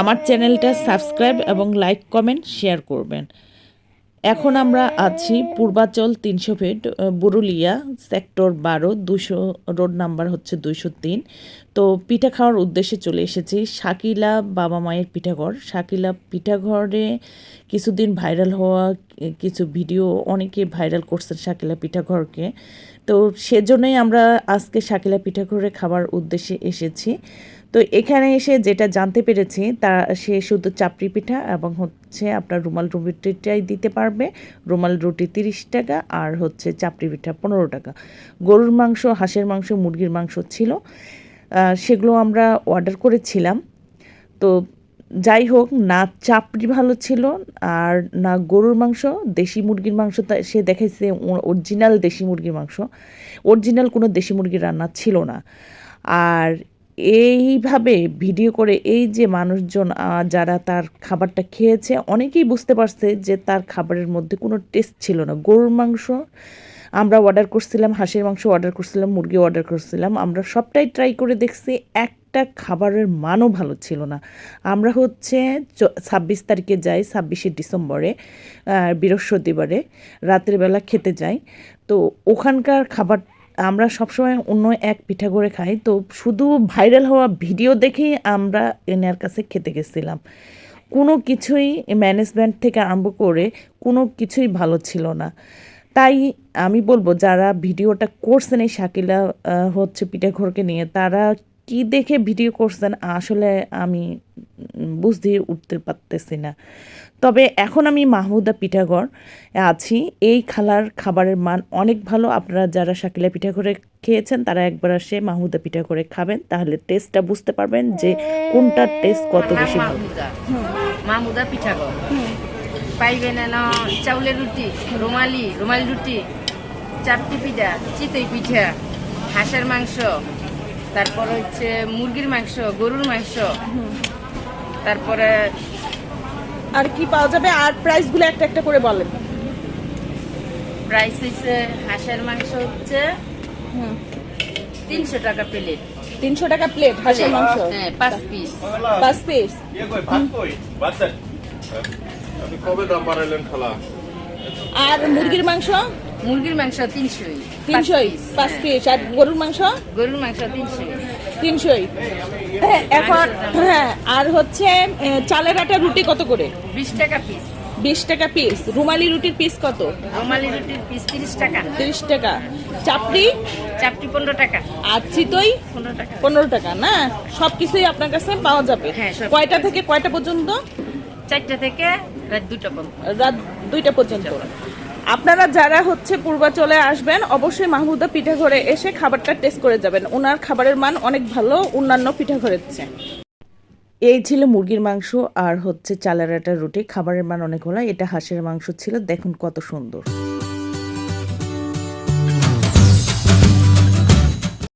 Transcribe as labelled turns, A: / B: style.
A: আমার চ্যানেলটা সাবস্ক্রাইব এবং লাইক, কমেন্ট, শেয়ার করবেন। এখন আমরা আছি পূর্বাচল তিনশো ফিট বুরুলিয়া, সেক্টর বারো, দুশো, রোড নাম্বার হচ্ছে দুইশো তিন। তো পিঠা খাওয়ার উদ্দেশ্যে চলে এসেছি। শাকিলা বাবা মায়ের পিঠাঘর। শাকিলা পিঠাঘরে কিছুদিন ভাইরাল হওয়া কিছু ভিডিও অনেকে ভাইরাল করছেন শাকিলা পিঠাঘরকে। তো সেজন্যই আমরা আজকে শাকিলা পিঠাঘরে খাবার উদ্দেশ্যে এসেছি। তো এখানে এসে যেটা জানতে পেরেছি, তা সে শুধু চাপড়ি পিঠা এবং হচ্ছে আপনার রুমাল রুটিটাই দিতে পারবে। রুমাল রুটি তিরিশ টাকা আর হচ্ছে চাপড়ি পিঠা পনেরো টাকা। গরুর মাংস, হাঁসের মাংস, মুরগির মাংস ছিল। সেগুলো আমরা অর্ডার করেছিলাম। তো যাই হোক, না চাপড়ি ভালো ছিল আর না গরুর মাংস, দেশি মুরগির মাংস সে দেখাইছে অরিজিনাল দেশি মুরগির মাংস। অরিজিনাল কোনো দেশি মুরগির রান্না ছিল না। আর এইভাবে ভিডিও করে এই যে মানুষজন যারা তার খাবারটা খেয়েছে, অনেকেই বুঝতে পারছে যে তার খাবারের মধ্যে কোনো টেস্ট ছিল না। গরুর মাংস আমরা অর্ডার করছিলাম, হাঁসের মাংস অর্ডার করছিলাম, মুরগি অর্ডার করছিলাম, আমরা সবটাই ট্রাই করে দেখছি একটা খাবারের মানও ভালো ছিল না। আমরা হচ্ছে ছাব্বিশ তারিখে যাই, ছাব্বিশে ডিসেম্বরে বৃহস্পতিবারে রাতের খেতে যাই। তো ওখানকার খাবার আমরা সবসময় অন্য এক পিঠা করে খাই। তো শুধু ভাইরাল হওয়া ভিডিও দেখেই আমরা এনার কাছে খেতে গেছিলাম। কোনো কিছুই ম্যানেজমেন্ট থেকে আরম্ভ করে কোনো কিছুই ভালো ছিল না। তাই আমি বলব, যারা ভিডিওটা করছেন এই শাকিলা হচ্ছে পিঠাঘরকে নিয়ে, তারা কি দেখে ভিডিও করছেন আসলে আমি বুঝতে উঠতে পারতেছি না। তবে এখন আমি মাহমুদা পিঠাঘর আছি। এই খালার খাবারের মান অনেক ভালো। আপনারা যারা শাকিলা পিঠা করে খেয়েছেন তারা একবার আসে মাহমুদা পিঠা করে খাবেন। তাহলে টেস্টটা বুঝতে পারবেন যে কোনটার টেস্ট কত
B: নাম
A: বেশি ভালো।
B: মাহমুদা। পিঠাগো পাইবেন না চাউলের রুটি রুমালি রুমালি রুটি চাপটি পিঠা চিতই পিঠা হাঁসের মাংস। তারপর হচ্ছে মুরগির মাংস গরুর মাংস। তারপরে
C: আর কি পাওয়া যাবে? আর প্রাইসগুলো একটা একটা করে বলেন।
B: প্রাইস হচ্ছে হাঁসের মাংস হচ্ছে তিনশো টাকা প্লেট
C: তিনশো টাকা প্লেট হাঁসের মাংস?
B: হ্যাঁ পাঁচ পিস
C: পাঁচ পিস
D: ইয়ে কই ভাত কই? ভাত দেন। আপনি কবে দাম বাড়াইলেন খালা?
C: আর মুরগির মাংস?
B: মুরগির মাংস তিনশোই
C: তিনশোই পাঁচ পিস আর গরুর মাংস?
B: গরুর মাংস তিনশোই
C: তিনশোই হ্যাঁ, এখন হ্যাঁ আর হচ্ছে চালের আটা রুটি কত করে?
B: বিশ টাকা পিস
C: বিশ টাকা পিস রুমালি রুটির পিস কত?
B: রুমালি রুটির পিস তিরিশ টাকা।
C: তিরিশ টাকা। চাপড়ি?
B: চাপটি পনেরো টাকা।
C: আর চিতই?
B: পনেরো টাকা।
C: পনেরো টাকা না? সব কিছুই আপনার কাছে পাওয়া যাবে।
B: হ্যাঁ,
C: কয়টা থেকে কয়টা পর্যন্ত?
B: চারটা থেকে রাত দুটো পর্যন্ত।
C: রাত দুইটা পর্যন্ত। আপনারা যারা হচ্ছে পূর্বাচলে আসবেন, অবশ্যই মাহমুদা পিঠাঘরে এসে খাবারটা টেস্ট করে যাবেন। ওনার খাবারের মান অনেক ভালো, অন্যান্য পিঠাঘরের চেয়ে।
A: এই ছিল মুরগির মাংস আর হচ্ছে চালের আটার রুটি। খাবারের মান অনেক ভালো, এটা হাঁসের মাংস ছিল, দেখুন কত সুন্দর।